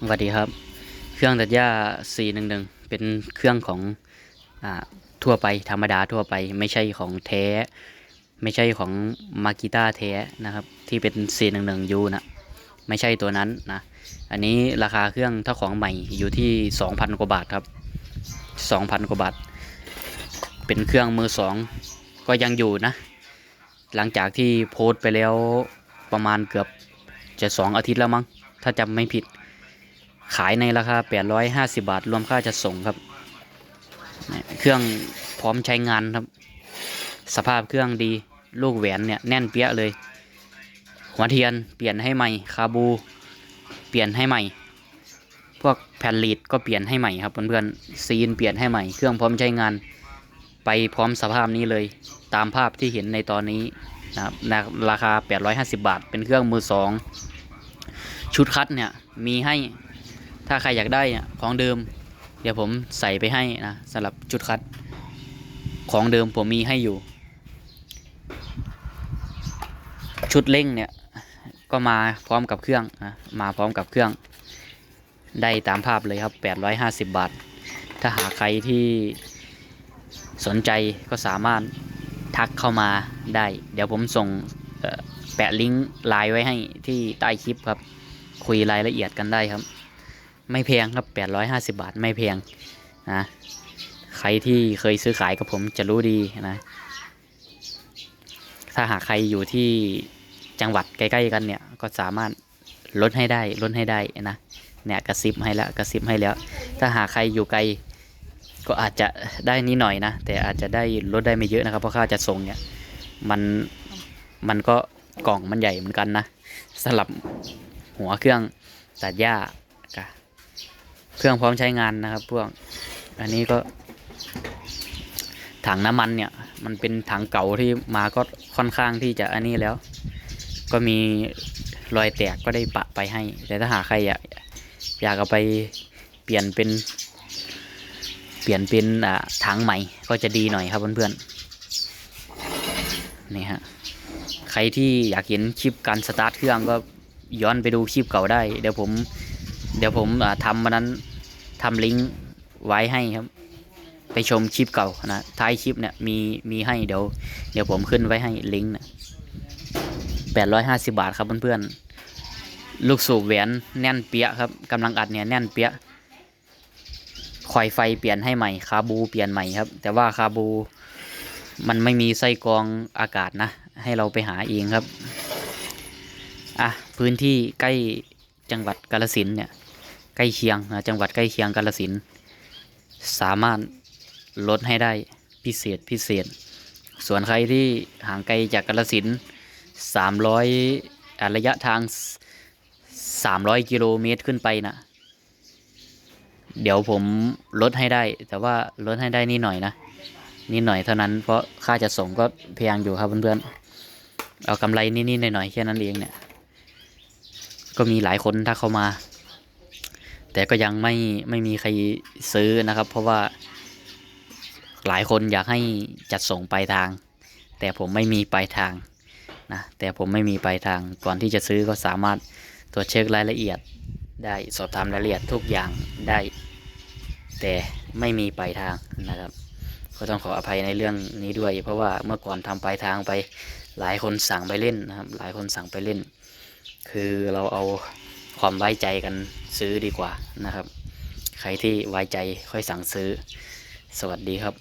สวัสดีครับ เครื่องตัดหญ้า 411 เป็นเครื่องของอทั่วไปธรรมดาทั่วไป ไม่ใช่ของแท้ ไม่ใช่ของมากิต้าแท้นะครับ ที่เป็น 411 U นะไม่ใช่ตัวนั้นนะ อันนี้ราคาเครื่องถ้าของใหม่อยู่ที่ 2,000 กว่าบาทครับ 2,000 กว่าบาท เป็นเครื่องมือสองก็ยังอยู่นะ หลังจากที่โพสต์ไปแล้วประมาณเกือบจะสองอาทิตย์แล้วมั้ง ถ้าจำไม่ผิด ขายในราคา 850 บาท รวมค่าจัดส่งครับ เครื่องพร้อมใช้งานครับ สภาพเครื่องดีลูกแหวนเนี่ยแน่นเปี้ยเลย หัวเทียนเปลี่ยนให้ใหม่คาบู เปลี่ยนให้ใหม่ พวกแผ่นลีดก็เปลี่ยนให้ใหม่ครับเพื่อนๆซีนเปลี่ยนให้ใหม่ เครื่องพร้อมใช้งาน ไปพร้อมสภาพนี้เลย ตามภาพที่เห็นในตอนนี้นะครับราคา 850 บาท เป็นเครื่องมือสองชุดคัดเนี่ยมีให้ ถ้าใครอยากได้ของเดิม เดี๋ยวผมใส่ไปให้นะสำหรับชุดคัด ของเดิมผมมีให้อยู่ ชุดเร่งเนี่ยก็มาพร้อมกับเครื่องนะมาพร้อมกับเครื่อง ได้ตามภาพเลยครับ 850 บาท ถ้าหากใครที่สนใจก็สามารถทักเข้ามาได้ เดี๋ยวผมส่งแปะลิงก์ไลน์ไว้ให้ที่ใต้คลิปครับ คุยรายละเอียดกันได้ครับ ไม่แพงครับ850บาทไม่แพงนะใครที่เคยซื้อขายกับผมจะรู้ดีนะ ถ้าหากใครอยู่ที่จังหวัดใกล้ๆกันเนี่ยก็สามารถลดให้ได้ลดให้ได้นะเนี่ยกระซิบให้แล้วกระซิบให้แล้ว ถ้าหากใครอยู่ไกลก็อาจจะได้นิดหน่อยนะ แต่อาจจะได้ลดได้ไม่เยอะนะครับ เพราะค่าจัดส่งเนี่ยมันมันก็กล่องมันใหญ่เหมือนกันนะสลับหัวเครื่องตัดหญ้ากับ เครื่องพร้อมใช้งานนะครับ พวก อันนี้ก็ถังน้ำมันเนี่ย มันเป็นถังเก่าที่มาก็ค่อนข้างที่จะอันนี้แล้ว ก็มีรอยแตกก็ได้ปะไปให้ แต่ถ้าหาใครอยากอยากเอาไปเปลี่ยนเป็น เปลี่ยนเป็นอ่าถังใหม่ก็จะดีหน่อยครับเพื่อนๆนี่ฮะใครที่อยากเห็นคลิปการสตาร์ทเครื่องก็ย้อนไปดูคลิปเก่าได้ เดี๋ยวผม เดี๋ยวผมทำมันนั้น ทำลิงก์ไว้ให้ครับ ไปชมคลิปเก่านะท้ายคลิปเนี่ยมีมีให้เดี๋ยว เดี๋ยวผมขึ้นไว้ให้ลิงก์นะแปดร้อยห้าสิบาทครับเพื่อนๆลูกสูบแหวนแน่นเปี้ยครับกำลังอัดเนี่ยแน่นเปี้ยคอยไฟเปลี่ยนให้ใหม่คาบูเปลี่ยนใหม่ครับ แต่ว่าคาบูมันไม่มีไส้กรองอากาศนะ ให้เราไปหาเองครับ อะ พื้นที่ใกล้จังหวัดกาลสินเนี่ย ใกล้เคียงจังหวัดใกล้เคียงกาลสินสามารถลดให้ได้พิเศษพิเศษ ส่วนใครที่ห่างไกลจากกาลสินสามร้อยระยะทางสามร้อยกิโลเมตรขึ้นไปนะเดี๋ยวผมลดให้ได้ แต่ว่าลดให้ได้นิดหน่อยนะนิดหน่อยเท่านั้นเพราะค่าจะส่งก็แพงอยู่ครับเพื่อนๆเอากำไรนิดๆหน่อยๆแค่นั้นเองเนี่ยก็มีหลายคนถ้าเข้ามา แต่ก็ยังไม่ไม่มีใครซื้อนะครับ เพราะว่าหลายคนอยากให้จัดส่งปลายทาง แต่ผมไม่มีปลายทางนะแต่ผมไม่มีปลายทางก่อนที่จะซื้อก็สามารถตรวจเช็ครายละเอียดได้สอบถามรายละเอียดทุกอย่างได้ แต่ไม่มีปลายทางนะครับ ก็ต้องขออภัยในเรื่องนี้ด้วย เพราะว่าเมื่อก่อนทำปลายทางไปหลายคนสั่งไปเล่นนะครับ หลายคนสั่งไปเล่น คือเราเอาความไว้ใจกัน ซื้อดีกว่านะครับ ใครที่ไว้ใจค่อยสั่งซื้อ สวัสดีครับ